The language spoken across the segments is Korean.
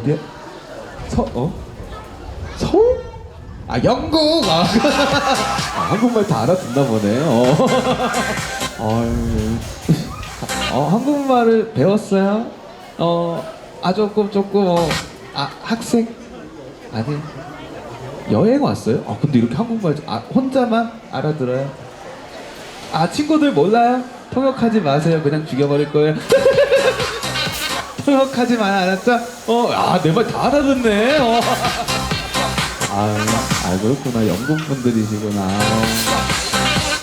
어디야? 서 어? 서울? 아 영국. 아, 아, 한국말 다 알아듣나 보네. 어. 어 한국말을 배웠어요? 어. 아 조금 조금 어. 아 학생? 아니. 여행 왔어요? 아 근데 이렇게 한국말 좀- 아, 혼자만 알아들어요? 아 친구들 몰라요? 통역하지 마세요. 그냥 죽여버릴 거예요. 통역하지 마 알았죠? 어, 아 내 말 다 알아듣네. 어. 아, 아 그렇구나. 영국 분들이시구나.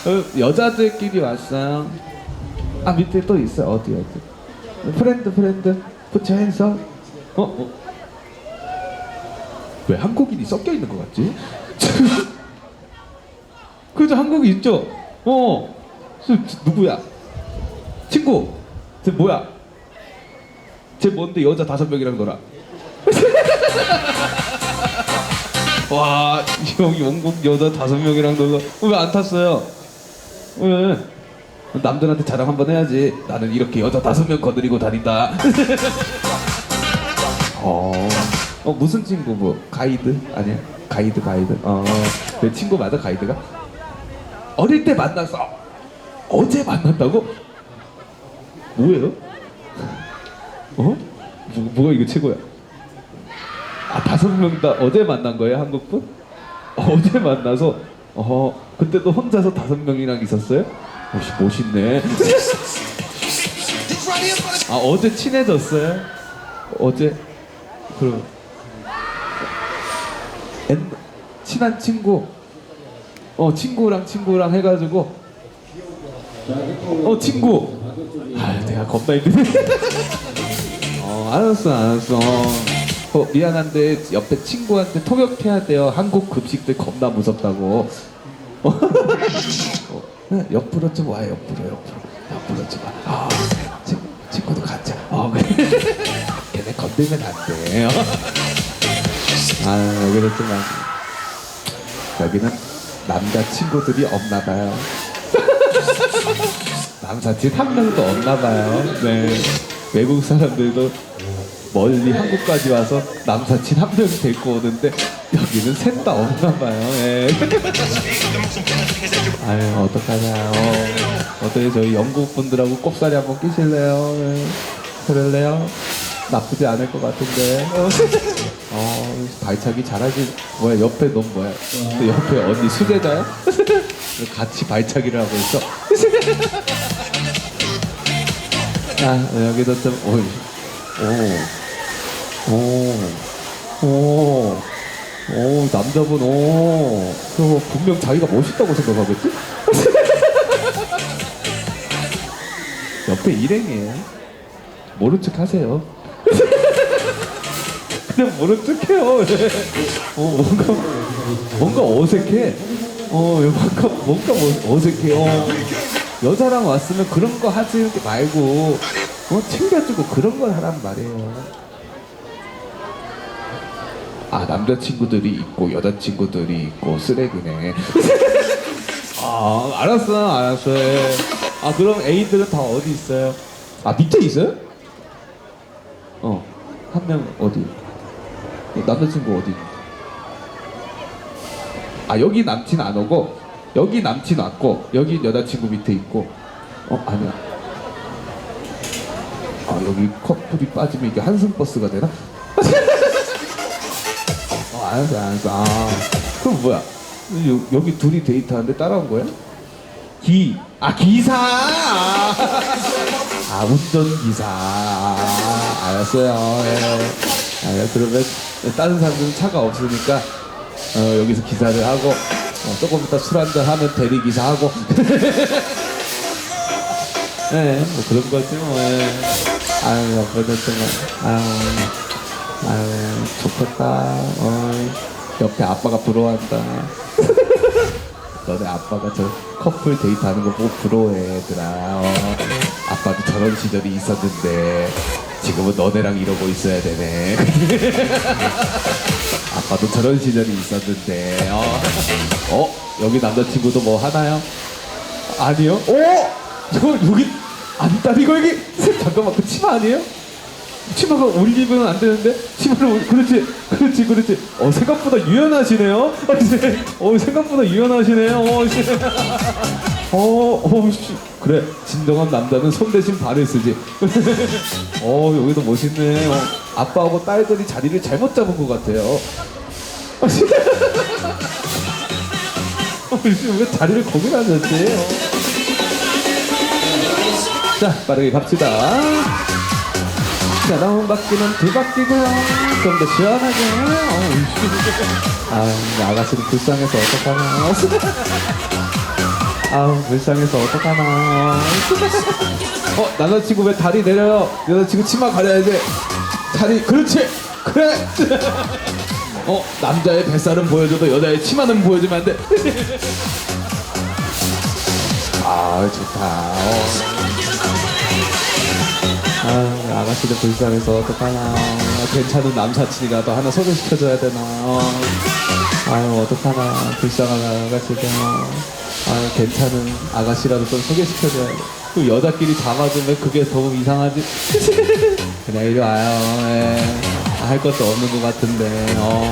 어, 여자들끼리 왔어요. 아 밑에 또 있어. 어디 어디? 프렌드 프렌드. 부처 핸서. 어? 어? 왜 한국인이 섞여 있는 것 같지? 그죠 한국이 있죠? 어. 누구야? 친구. 쟤 뭐야? 쟤 뭔데 여자 다섯 명이랑 놀아? 와 여기 영국 여자 다섯 명이랑 놀러 왜 안 탔어요? 왜? 남들한테 자랑 한번 해야지. 나는 이렇게 여자 다섯 명 거느리고 다닌다. 어, 어 무슨 친구 뭐 가이드 아니야? 가이드 가이드. 어, 내 친구 맞아 가이드가? 어릴 때 만났어. 어제 만났다고? 뭐예요? 어? 뭐, 뭐가 이거 최고야? 아 다섯 명 다 어제 만난 거예요 한국 분? 어, 어제 만나서 어 그때도 혼자서 다섯 명이랑 있었어요? 오씨 멋있네. 아 어제 친해졌어요? 어제 그럼 옛 친한 친구 어 친구랑 친구랑 해가지고 어 친구 아 내가 겁나 힘드네 어 알았어 알았어. 어 미안한데 옆에 친구한테 통역해야 돼요. 한국 급식들 겁나 무섭다고. 어, 어, 네, 옆으로 좀와 옆으로 옆으로. 옆으로 좀 와. 아, 친, 친구도 같이. 어 그래. 걔네 건들면 안돼. 어. 아좀 아주 여기는 남자 친구들이 없나 봐요. 남사친 한 명도 없나 봐요. 네 외국 사람들도 멀리 한국까지 와서 남사친 한 명 데리고 오는데 여기는 셋 다 없나 봐요 예. 아유 어떡하냐 어, 어떻게 저희 영국 분들하고 꼽사리 한번 끼실래요 예. 그럴래요? 나쁘지 않을 것 같은데 어, 어 발차기 잘하지 뭐야 옆에 넌 뭐야 또 옆에 언니 수제자야? 같이 발차기를 하고 있어 아 여기도 좀 어이 오, 오, 오, 남자분, 오, 저 분명 자기가 멋있다고 생각하겠지? 옆에 일행이에요. 모른 척 하세요. 그냥 모른 척 해요. 어, 뭔가, 뭔가 어색해. 어, 뭔가, 뭔가 뭐- 어색해. 어. 여자랑 왔으면 그런 거 하지 말고, 어, 챙겨주고 그런 걸 하란 말이에요. 아 남자친구들이 있고 여자친구들이 있고 쓰레기네 아 알았어 알았어 아 그럼 A들은 다 어디 있어요? 아 밑에 있어요? 어한 명 어디 어, 남자친구 어디 아 여기 남친 안 오고 여기 남친 왔고 여기 여자친구 밑에 있고 어 아니야 아 여기 커플이 빠지면 이게 한승버스가 되나? 어, 알았어, 알았어. 아, 그럼 뭐야? 여, 여기 둘이 데이트하는데 따라온 거야? 기, 아, 기사! 아, 아, 운전기사. 아, 알았어요. 예. 아, 그러면 다른 사람들은 차가 없으니까, 어, 여기서 기사를 하고, 어, 조금 이따 술 한잔 하면 대리기사 하고. 예, 뭐 그런 거지, 뭐. 예. 아유, 좀, 아유. 아유 좋겠다 어, 옆에 아빠가 부러워한다 너네 아빠가 저 커플 데이트 하는 거 보고 부러워해 얘들아 어, 아빠도 저런 시절이 있었는데 지금은 너네랑 이러고 있어야 되네 아빠도 저런 시절이 있었는데 어, 어? 여기 남자친구도 뭐 하나요? 아니요? 오! 저 여기 안 따리고 여기 잠깐만 그 치마 아니에요? 치마가 올리면 안 되는데 치마를 올- 그렇지 그렇지 그렇지 어 생각보다 유연하시네요 어 생각보다 유연하시네요 어, 씨. 어, 어, 씨. 그래 진정한 남자는 손 대신 발을 쓰지 어 여기도 멋있네 어, 아빠하고 딸들이 자리를 잘못 잡은 것 같아요 어, 씨. 왜 자리를 거기다 놨지 어. 자 빠르게 갑시다 자, 다음 바퀴는 두 바퀴고요. 좀 더 시원하게. 씨. 아, 아가씨는 불쌍해서 어떡하나. 아우, 불쌍해서 어떡하나. 어, 남자친구 왜 다리 내려요? 여자친구 치마 가려야지. 다리, 그렇지! 그래! 어, 남자의 뱃살은 보여줘도 여자의 치마는 보여주면 안 돼. 아, 좋다. 어. 아, 아가씨들 불쌍해서 어떡하나. 괜찮은 남사친이라도 하나 소개시켜줘야 되나. 어. 아유, 어떡하나. 불쌍한 아가씨들. 아유, 괜찮은 아가씨라도 좀 소개시켜줘야 돼. 또 여자끼리 잡아주면 그게 더 이상하지. 그냥 이리 와요. 예. 할 것도 없는 것 같은데. 어.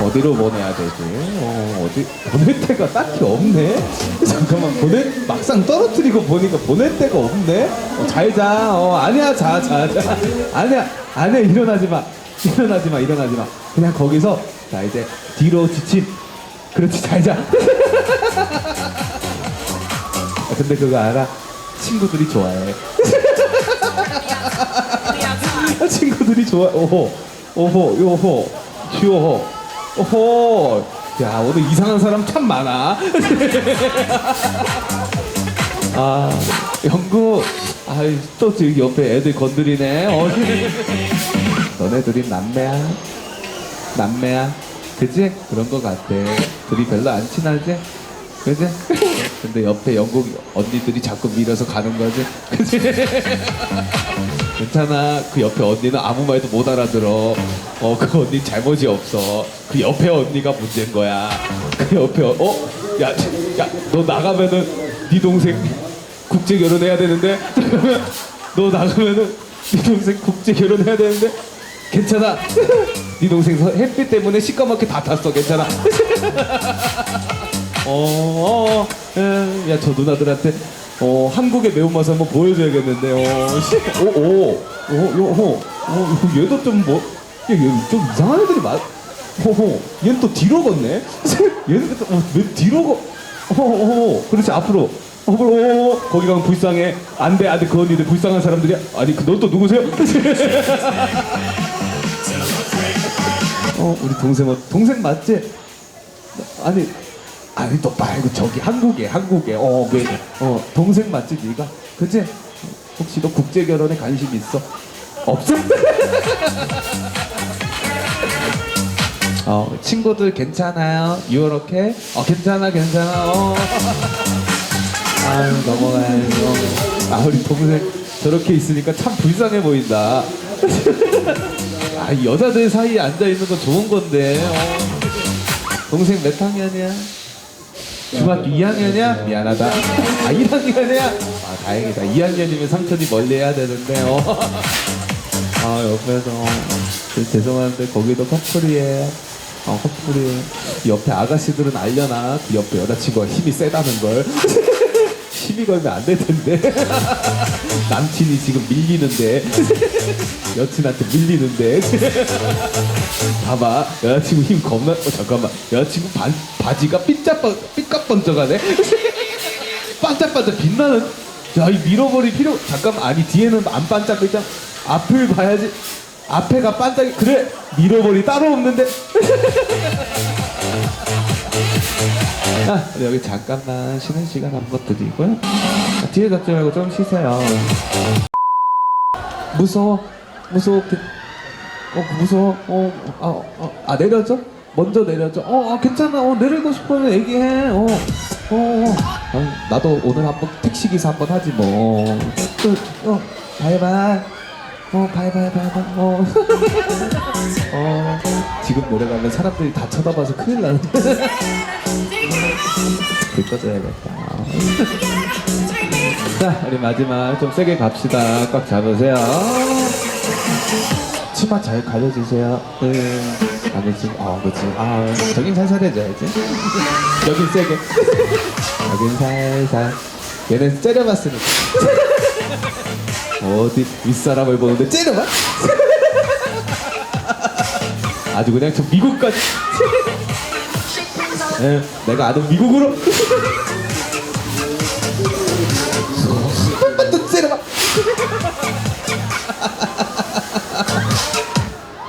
어디로 보내야 되지? 어, 어디, 보낼 데가 딱히 없네? 잠깐만, 보내, 막상 떨어뜨리고 보니까 보낼 데가 없네? 어, 잘 자. 어, 아니야, 자, 자, 자. 아니야, 아니야, 일어나지 마. 일어나지 마, 일어나지 마. 그냥 거기서, 자, 이제 뒤로 지침. 그렇지, 잘 자. 아, 근데 그거 알아? 친구들이 좋아해. 아, 친구들이 좋아. 오호, 오호, 요호, 휴호, 오호. 야, 오늘 이상한 사람 참 많아. 아, 영구. 아이, 또 지금 옆에 애들 건드리네. 어, 너네 둘이 남매야. 남매야. 그지? 그런 거 같아. 둘이 별로 안 친하지? 그지? 근데 옆에 영국 언니들이 자꾸 밀어서 가는 거지? 그지? 괜찮아. 그 옆에 언니는 아무 말도 못 알아들어. 어, 그 언니 잘못이 없어. 그 옆에 언니가 문제인 거야. 그 옆에, 어? 어? 야, 야, 너 나가면은 네 동생 국제 결혼해야 되는데? 너 나가면은 네 동생 국제 결혼해야 되는데? 괜찮아. 네 동생 서- 햇빛 때문에 시꺼멓게 다 탔어. 괜찮아. 어, 어, 어, 야, 저 누나들한테 어, 한국의 매운맛 한번 보여줘야겠는데, 어, 씨, 오, 오, 오, 요, 호, 어, 얘도 좀 뭐, 야, 얘좀 이상한 애들이 많, 호호, 얘는 또 뒤로 걷네? 얘는 또, 어, 왜 뒤로 걷, 호호, 그렇지, 앞으로. 앞으로, 오, 거기 가면 불쌍해. 안 돼, 안 돼, 그 언니들 불쌍한 사람들이야. 아니, 그, 넌또 누구세요? 어, 우리 동생, 어, 동생 맞지? 아니 아니 또 말고 저기 한국에 한국에. 어 왜 어 동생 맞지 네가? 그치? 혹시 너 국제 결혼에 관심 있어? 없어? 어 친구들 괜찮아요? 유럽게 어 괜찮아 괜찮아. 어. 아유 넘어가야죠. 아 우리 동생 저렇게 있으니까 참 불쌍해 보인다. 아 여자들 사이에 앉아 있는 건 좋은 건데 어. 동생 몇 학년이야? 중학교 2학년이야? 미안하다. 아 1학년이야? 아 다행이다. 2학년이면 삼촌이 멀리 해야 되는데 어. 아 옆에서 저 죄송한데 거기도 커플이에요. 어 커플이 옆에 아가씨들은 알려나 그 옆에 여자친구가 힘이 세다는 걸. 시비 걸면 안 될 텐데. 남친이 지금 밀리는데. 여친한테 밀리는데. 봐봐. 여자친구 힘 겁나, 어, 잠깐만. 여자친구 반, 바지가 삐짝번, 삐까번쩍하네? 반짝반짝 빛나는. 야, 이 밀어버릴 필요, 잠깐만. 아니, 뒤에는 안 반짝반짝. 앞을 봐야지. 앞에가 반짝이, 그래. 밀어버리 따로 없는데. 아, 네, 여기 잠깐만 쉬는 시간 한 번 드리고요. 아, 뒤에 잡지 말고 좀 쉬세요. 무서워, 무서워. 어, 무서워. 어, 아, 어, 아, 내려줘? 먼저 내려줘. 어, 아, 괜찮아. 어, 내리고 싶으면 얘기해. 어, 어, 어. 아, 나도 오늘 한번 택시 기사 한번 하지 뭐. 또, 어, 바이바이. 어, 바이바이, 바이바이. 어. 어, 지금 노래가면 사람들이 다 쳐다봐서 큰일 나는데. 불 꺼줘야겠다. 자, 우리 마지막 좀 세게 갑시다. 꽉 잡으세요. 치마 잘 가려주세요. 네. 아니 지금 아 그렇지. 아 저긴 살살 해줘야지. 여긴 세게. 여긴 살살. 얘는 째려봤으니까. 어디 윗사람을 보는데 째려봐? 아주 그냥 저 미국까지. 예, 내가 아는 미국으로.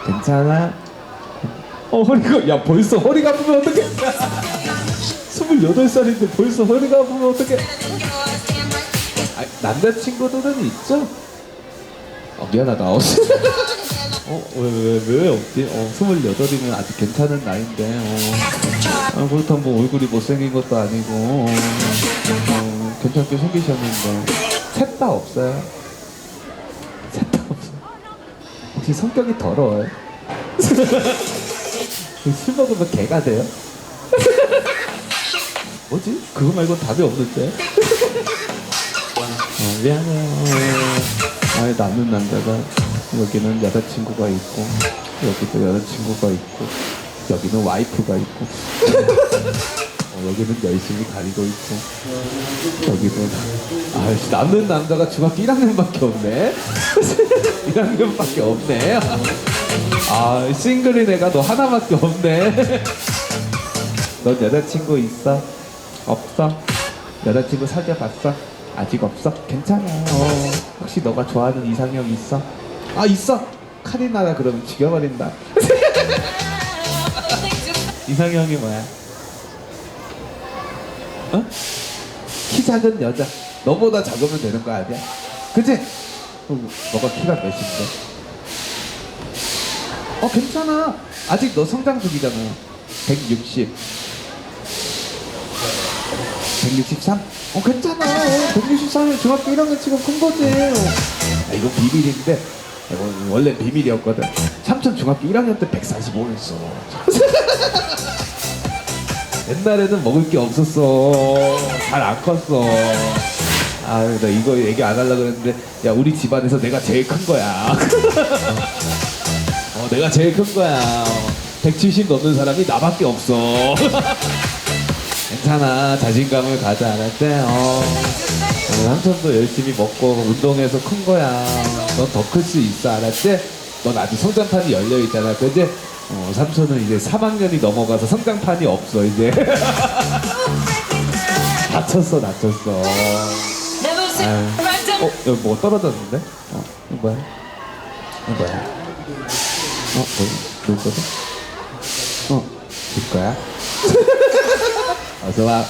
괜찮아? 어 허리가 야 벌써 허리가 아프면 어떡해 28살인데 벌써 허리가 아프면 어떡해 아, 남자친구들은 있죠? 어 미안하다 어, 왜, 왜, 왜 없지? 어, 28이면 아직 괜찮은 나이인데 어. 아, 그렇다면 뭐 얼굴이 못생긴 것도 아니고 어, 어, 괜찮게 생기셨는데 셋 다 없어요 셋 다 없어요 혹시 성격이 더러워요? 술 먹으면 개가 돼요? 뭐지? 그거 말고 답이 없는데? 어, 미안해요. 아예 남는 남자가 여기는 여자친구가 있고 여기도 여자친구가 있고 여기는 와이프가 있고 어, 여기는 열심히 가리고 있고 여기는 아씨 남는 남자가 중학교 1학년밖에 없네 1학년밖에 없네 아 싱글인 애가 너 하나밖에 없네 넌 여자친구 있어? 없어? 여자친구 사귀어봤어? 아직 없어? 괜찮아 어, 혹시 너가 좋아하는 이상형 있어? 아 있어! 카리나라 그러면 죽여버린다 이상형이 뭐야? 어? 키 작은 여자 너보다 작으면 되는 거 아니야? 그치? 어, 너가 키가 몇인데? 어 괜찮아 아직 너 성장 중이잖아 160 163? 어 괜찮아 163이면 중학교 1학년 치고 큰 거지 아, 이거 비밀인데 원래 비밀이었거든 삼촌 중학교 1학년 때 145였어 옛날에는 먹을 게 없었어 잘 안 컸어 아, 나 이거 얘기 안 하려고 그랬는데, 야, 우리 집안에서 내가 제일 큰 거야. 어, 내가 제일 큰 거야. 170 넘는 사람이 나밖에 없어. 괜찮아. 자신감을 가져, 알았지? 어. 어, 삼촌도 열심히 먹고 운동해서 큰 거야. 넌 더 클 수 있어, 알았지? 넌 아직 성장판이 열려 있잖아, 그지? 어, 삼촌은 이제 3학년이 넘어가서 성장판이 없어, 이제. 다쳤어, 다쳤어. 아유. 어, 여기 뭐 떨어졌는데? 어, 이거 뭐야? 이거 뭐야? 어, 뭐, 누구 거지? 어, 네 거야? 어서 와.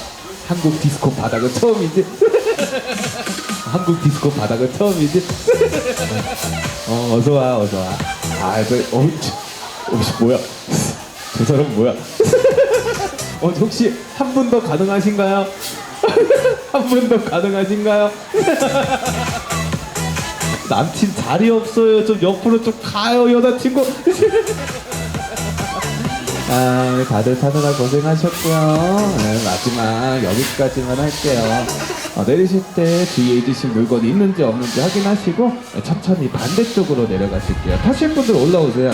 한국 디스코 바닥은 처음이지? 한국 디스코 바닥은 처음이지? 어, 어서 와, 어서 와. 아, 그, 어, 저, 어, 씨, 뭐야? 저 사람 뭐야? 어, 혹시 한 분 더 가능하신가요? 한 분 더 가능하신가요? 남친 자리 없어요. 좀 옆으로 좀 가요, 여자친구. 아, 다들 타느라 고생하셨고요. 네, 마지막 여기까지만 할게요. 어, 내리실 때 주위에 잊으신 물건이 있는지 없는지 확인하시고 네, 천천히 반대쪽으로 내려가실게요. 타실 분들 올라오세요.